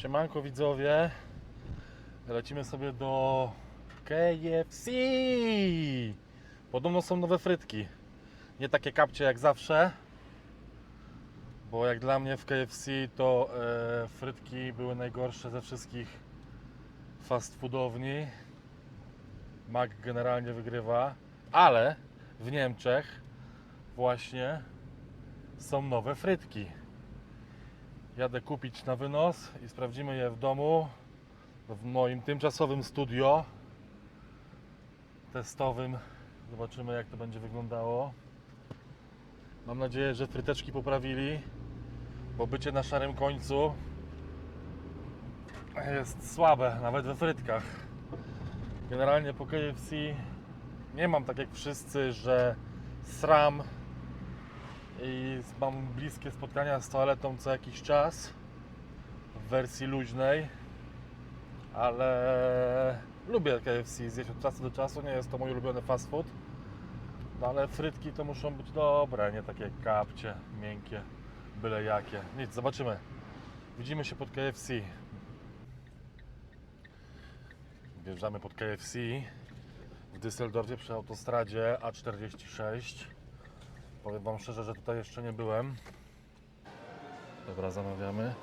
Siemanko widzowie. Lecimy sobie do KFC. Podobno są nowe frytki. Nie takie kapcie jak zawsze. Bo jak dla mnie w KFC to e, frytki były najgorsze ze wszystkich fast foodowni. Mac generalnie wygrywa. Ale w Niemczech właśnie są nowe frytki. Jadę kupić na wynos i sprawdzimy je w domu, w moim tymczasowym studio testowym. Zobaczymy jak to będzie wyglądało. Mam nadzieję, że fryteczki poprawili, bo bycie na szarym końcu jest słabe, nawet we frytkach. Generalnie po KFC nie mam tak jak wszyscy, że sram i mam bliskie spotkania z toaletą co jakiś czas w wersji luźnej, ale lubię KFC zjeść od czasu do czasu, nie jest to mój ulubiony fast food, no ale frytki to muszą być dobre, nie takie kapcie, miękkie, byle jakie. Nic, zobaczymy. Widzimy się pod KFC. Wjeżdżamy pod KFC w Düsseldorfie przy autostradzie A46. Powiem Wam szczerze, że tutaj jeszcze nie byłem. Dobra, zamawiamy.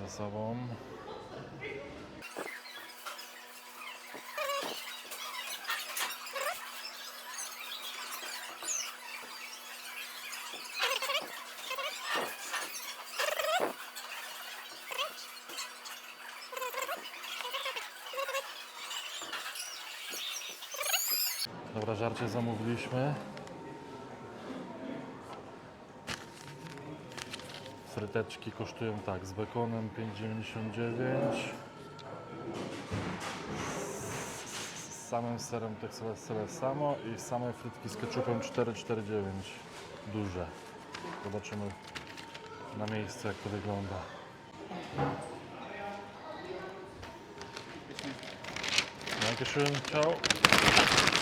Ze sobą. Dobra, żarcie zamówiliśmy. Fryteczki kosztują tak, z bekonem 5,99 z samym serem sobie tyle samo i same frytki z ketchupem 4,49 duże. Zobaczymy na miejscu jak to wygląda. Dankeschön, ciao.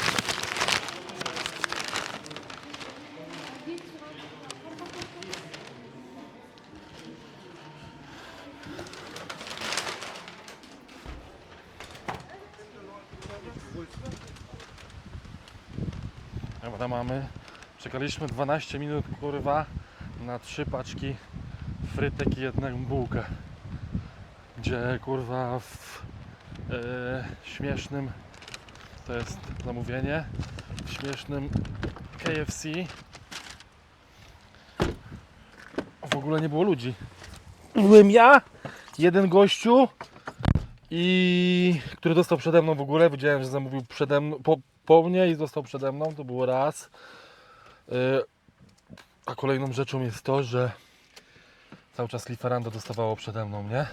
Dobra, mamy. Czekaliśmy 12 minut, kurwa, na trzy paczki frytek i jedną bułkę. Gdzie, kurwa, w e, śmiesznym, to jest zamówienie, w śmiesznym KFC w ogóle nie było ludzi. Byłem ja, jeden gościu i który dostał przede mną w ogóle. Widziałem, że zamówił przede mną, po, po mnie i został przede mną. To było raz. Yy, A kolejną rzeczą jest to, że cały czas Liferando dostawało przede mną, nie?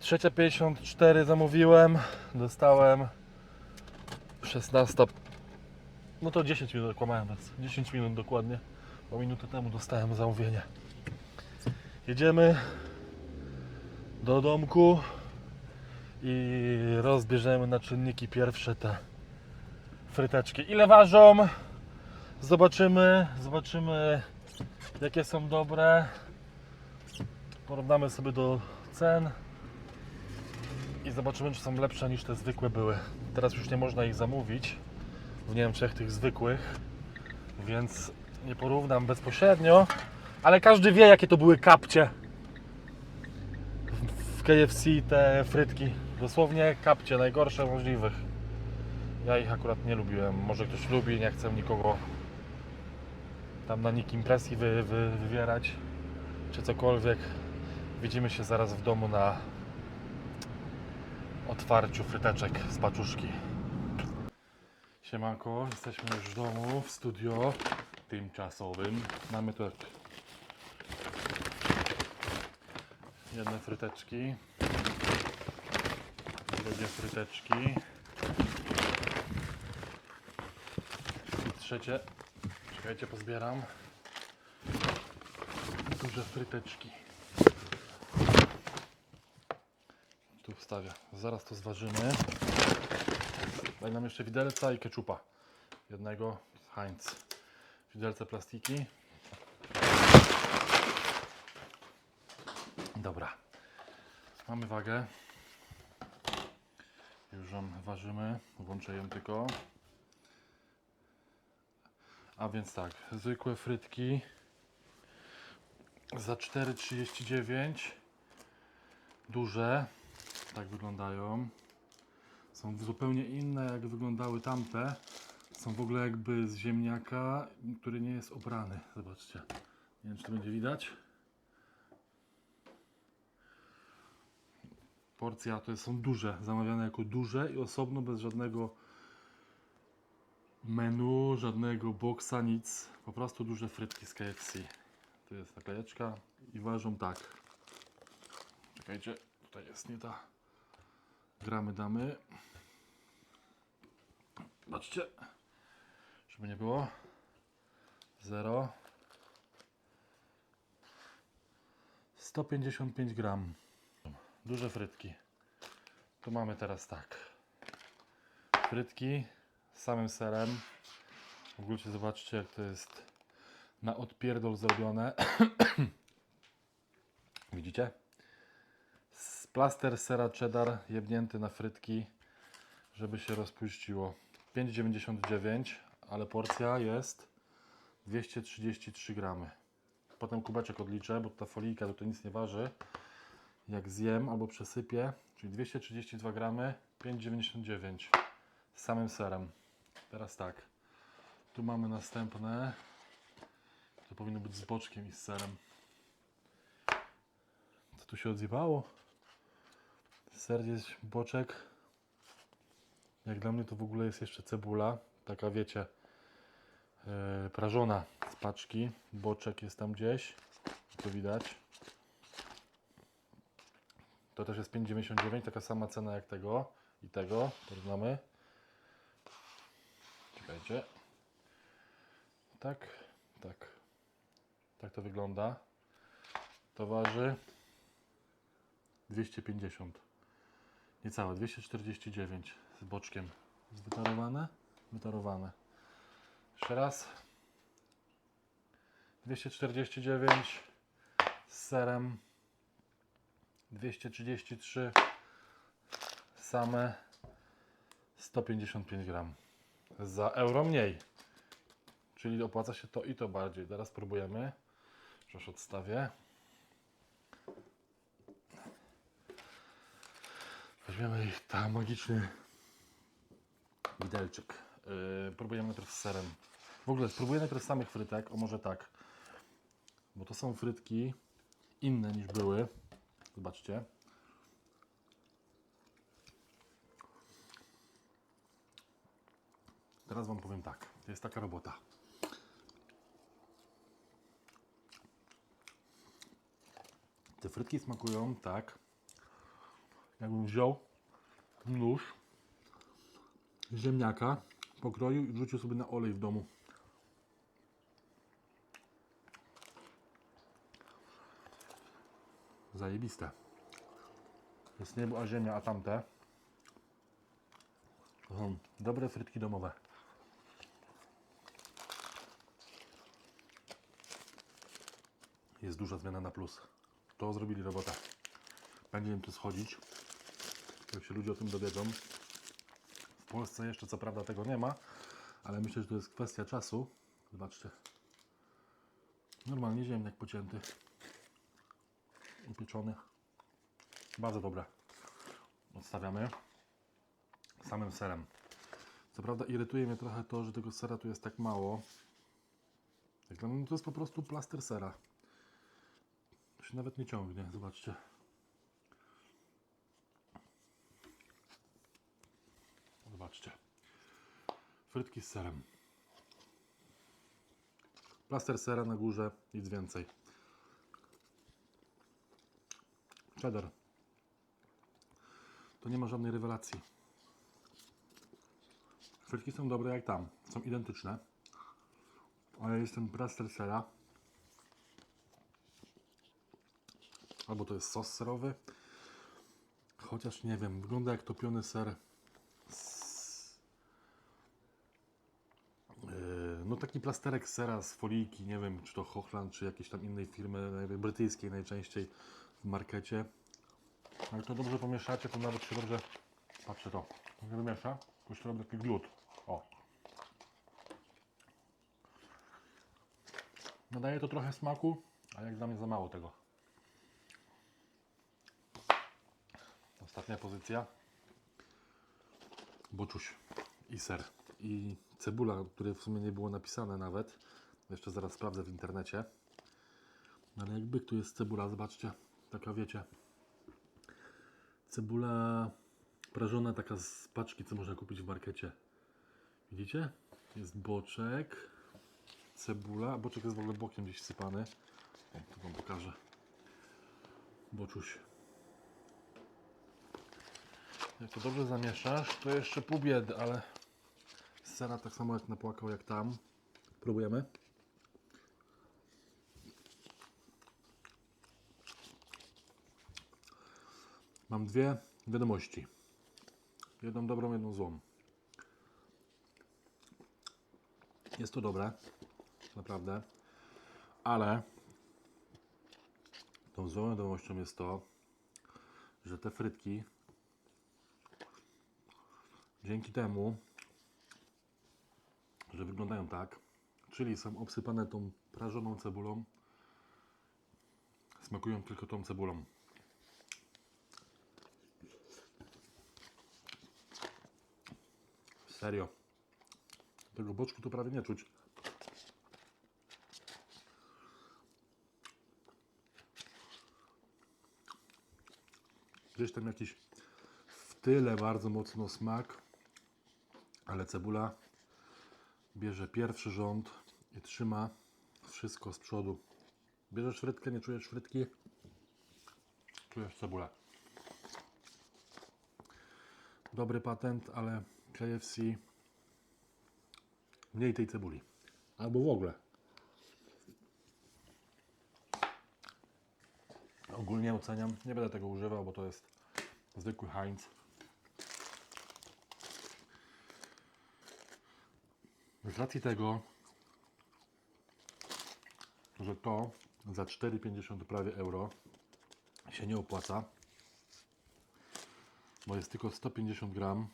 3.54 zamówiłem, dostałem 16. No to 10 minut, kłamałem was. 10 minut dokładnie, bo minutę temu dostałem zamówienie. Jedziemy do domku i rozbierzemy na czynniki pierwsze te fryteczki. Ile ważą? Zobaczymy, zobaczymy jakie są dobre. Porównamy sobie do cen i zobaczymy czy są lepsze niż te zwykłe były. Teraz już nie można ich zamówić w Niemczech tych zwykłych, więc nie porównam bezpośrednio, ale każdy wie jakie to były kapcie w KFC te frytki. Dosłownie kapcie, najgorsze możliwych. Ja ich akurat nie lubiłem. Może ktoś lubi, nie chcę nikogo tam na nikim presji wy, wy, wywierać, czy cokolwiek. Widzimy się zaraz w domu na otwarciu fryteczek z paczuszki. Siemanko, jesteśmy już w domu, w studio tymczasowym. Mamy tu jak jedne fryteczki, drugie fryteczki trzecie, czekajcie, pozbieram, duże fryteczki. Tu wstawię, zaraz to zważymy. Daj nam jeszcze widelca i keczupa, jednego Heinz. Widelce plastiki. Mamy wagę. Już ją ważymy. Włączę ją tylko. A więc tak, zwykłe frytki za 4,39 duże, tak wyglądają. Są zupełnie inne jak wyglądały tamte. Są w ogóle jakby z ziemniaka, który nie jest obrany. Zobaczcie. Nie wiem czy to będzie widać. Porcja to są duże, zamawiane jako duże i osobno bez żadnego menu, żadnego boksa, nic. Po prostu duże frytki z KFC. Tu jest naklejeczka i ważą tak. Czekajcie, tutaj jest nie ta. Gramy damy. Patrzcie, żeby nie było. Zero. 155 gram. Duże frytki. Tu mamy teraz tak. Frytki samym serem. W ogóle zobaczcie jak to jest na odpierdol zrobione. Widzicie? Plaster sera cheddar jebnięty na frytki, żeby się rozpuściło. 5,99, ale porcja jest 233 gramy. Potem kubeczek odliczę, bo ta folijka to nic nie waży. Jak zjem albo przesypię, czyli 232 gramy, 5,99 z samym serem. Teraz tak, tu mamy następne. To powinno być z boczkiem i z serem. Co tu się odzywało? Ser jest boczek. Jak dla mnie to w ogóle jest jeszcze cebula. Taka wiecie, yy, prażona z paczki. Boczek jest tam gdzieś. To widać. To też jest 5,99. Taka sama cena jak tego i tego. Porównamy. Czekajcie. Tak, tak. Tak to wygląda. To waży 250. Niecałe 249 z boczkiem. Jest wytarowane? Wytarowane. Jeszcze raz. 249 z serem. 233 same 155 gram. Za euro mniej. Czyli opłaca się to i to bardziej. Teraz spróbujemy. Już odstawię. Weźmiemy ich tam magiczny widelczyk. Yy, próbujemy najpierw z serem. W ogóle spróbuję najpierw samych frytek. O może tak. Bo to są frytki inne niż były. Zobaczcie. Teraz Wam powiem tak. To jest taka robota. Te frytki smakują tak, jakbym wziął nóż ziemniaka, pokroił i wrzucił sobie na olej w domu. Zajebiste. Jest niebo a ziemia, a tamte dobre frytki domowe. Jest duża zmiana na plus. To zrobili robotę. Będzie to schodzić. Jak się ludzie o tym dowiedzą. W Polsce jeszcze co prawda tego nie ma, ale myślę, że to jest kwestia czasu. Zobaczcie. Normalnie ziemniak pocięty. Upieczony. Bardzo dobre. Odstawiamy. Samym serem. Co prawda irytuje mnie trochę to, że tego sera tu jest tak mało. Jak dla mnie to jest po prostu plaster sera. Się nawet nie ciągnie, zobaczcie. Zobaczcie. Frytki z serem. Plaster sera na górze, nic więcej. Cheddar. To nie ma żadnej rewelacji. Frytki są dobre jak tam, są identyczne. Ale jest ten plaster sera. Albo to jest sos serowy. Chociaż nie wiem, wygląda jak topiony ser. z- Yy, No taki plasterek sera z folijki, nie wiem czy to Hochland, czy jakiejś tam innej firmy, brytyjskiej najczęściej w markecie. Jak to dobrze pomieszacie, to nawet się dobrze... Patrzcie to. Wymiesza, to się robi taki glut. O. Nadaje to trochę smaku, a jak dla mnie za mało tego. Ostatnia pozycja. Boczuś i ser. I cebula, której w sumie nie było napisane nawet. Jeszcze zaraz sprawdzę w internecie. Ale jakby tu jest cebula, zobaczcie. Taka wiecie. Cebula prażona, taka z paczki, co można kupić w markecie. Widzicie? Jest boczek, cebula. Boczek jest w ogóle bokiem gdzieś sypany. O, Wam pokażę. Boczuś. Jak to dobrze zamieszasz, to jeszcze pół biedy, ale sera tak samo jak napłakał jak tam. Próbujemy. Mam dwie wiadomości. Jedną dobrą, jedną złą. Jest to dobre, naprawdę, ale tą złą wiadomością jest to, że te frytki dzięki temu, że wyglądają tak, czyli są obsypane tą prażoną cebulą, smakują tylko tą cebulą. Serio. Tego boczku to prawie nie czuć. Gdzieś tam jakiś w tyle bardzo mocno smak, ale cebula bierze pierwszy rząd i trzyma wszystko z przodu. Bierzesz frytkę, nie czujesz frytki, czujesz cebulę. Dobry patent, ale KFC mniej tej cebuli. Albo w ogóle. Ogólnie oceniam, nie będę tego używał, bo to jest zwykły Heinz. Z racji tego, że to za 4,50 prawie euro się nie opłaca, bo jest tylko 150 gram.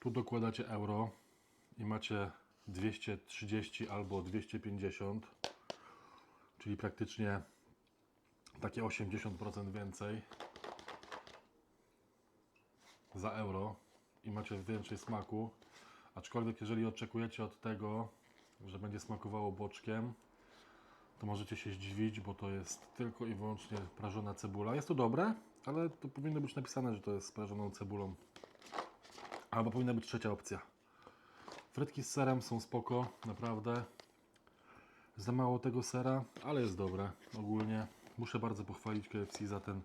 Tu dokładacie euro i macie 230 albo 250, czyli praktycznie takie 80% więcej za euro i macie więcej smaku. Aczkolwiek jeżeli oczekujecie od tego, że będzie smakowało boczkiem, to możecie się zdziwić, bo to jest tylko i wyłącznie prażona cebula. Jest to dobre, ale to powinno być napisane, że to jest z prażoną cebulą. Albo powinna być trzecia opcja. Frytki z serem są spoko, naprawdę. Za mało tego sera, ale jest dobre. Ogólnie muszę bardzo pochwalić KFC za ten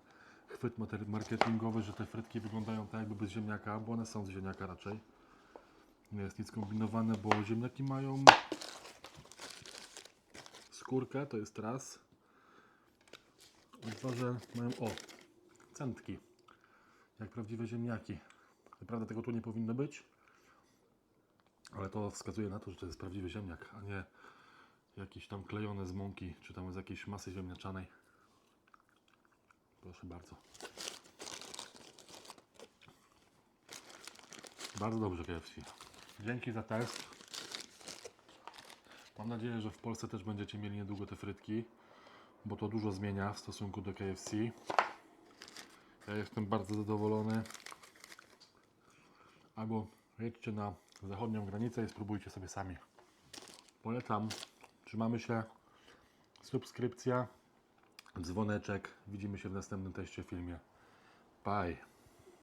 chwyt marketingowy, że te frytki wyglądają tak jakby bez ziemniaka, bo one są z ziemniaka raczej. Nie jest nic kombinowane, bo ziemniaki mają skórkę, to jest raz. Dwa, mają, o, centki, jak prawdziwe ziemniaki. Naprawdę tego tu nie powinno być, ale to wskazuje na to, że to jest prawdziwy ziemniak, a nie jakieś tam klejone z mąki, czy tam z jakiejś masy ziemniaczanej. Proszę bardzo. Bardzo dobrze KFC. Dzięki za test. Mam nadzieję, że w Polsce też będziecie mieli niedługo te frytki, bo to dużo zmienia w stosunku do KFC. Ja jestem bardzo zadowolony. Albo jedźcie na zachodnią granicę i spróbujcie sobie sami. Polecam. Trzymamy się. Subskrypcja, dzwoneczek. Widzimy się w następnym teście filmie. Bye.